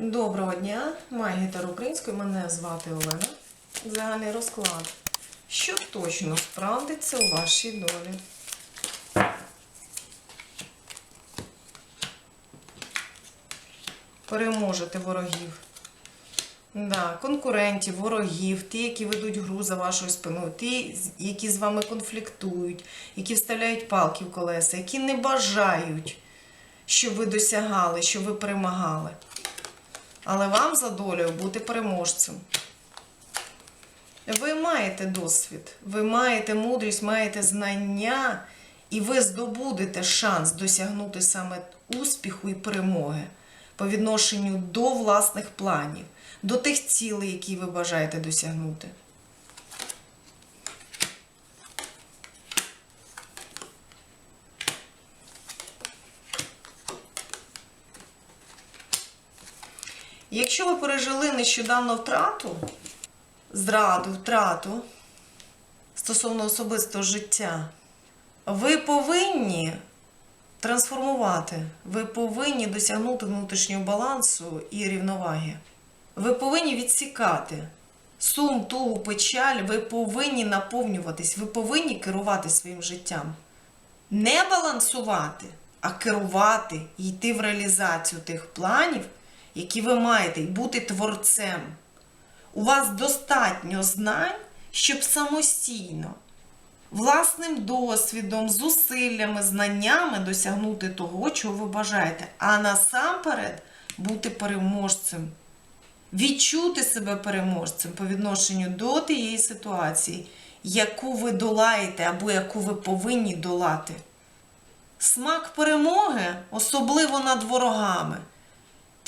Доброго дня, магітер українською, мене звати Олена. Загальний розклад. Що точно справдиться у вашій долі? Переможете ворогів. Да, конкурентів, ворогів, ті, які ведуть гру за вашою спиною, ті, які з вами конфліктують, які вставляють палки в колеса, які не бажають, щоб ви досягали, щоб ви перемагали. Але вам за долею бути переможцем. Ви маєте досвід, ви маєте мудрість, маєте знання, і ви здобудете шанс досягнути саме успіху і перемоги по відношенню до власних планів, до тих цілей, які ви бажаєте досягнути. Якщо ви пережили нещодавно втрату, зраду, втрату стосовно особистого життя, ви повинні трансформувати, ви повинні досягнути внутрішнього балансу і рівноваги. Ви повинні відсікати сум, тугу, печаль, ви повинні наповнюватись, ви повинні керувати своїм життям. Не балансувати, а керувати і йти в реалізацію тих планів, які ви маєте, і бути творцем. У вас достатньо знань, щоб самостійно, власним досвідом, зусиллями, знаннями досягнути того, чого ви бажаєте. А насамперед бути переможцем. Відчути себе переможцем по відношенню до тієї ситуації, яку ви долаєте або яку ви повинні долати. Смак перемоги, особливо над ворогами.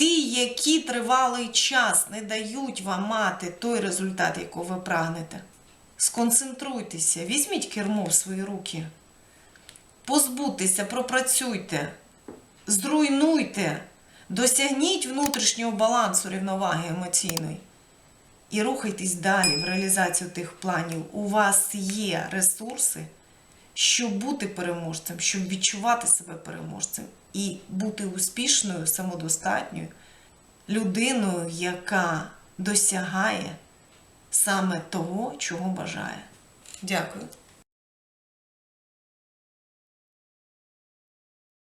Ті, які тривалий час не дають вам мати той результат, якого ви прагнете. Сконцентруйтеся, візьміть кермо в свої руки. Позбудьтеся, пропрацюйте, зруйнуйте, досягніть внутрішнього балансу рівноваги емоційної. І рухайтесь далі в реалізацію тих планів. У вас є ресурси, щоб бути переможцем, щоб відчувати себе переможцем і бути успішною, самодостатньою людиною, яка досягає саме того, чого бажає. Дякую.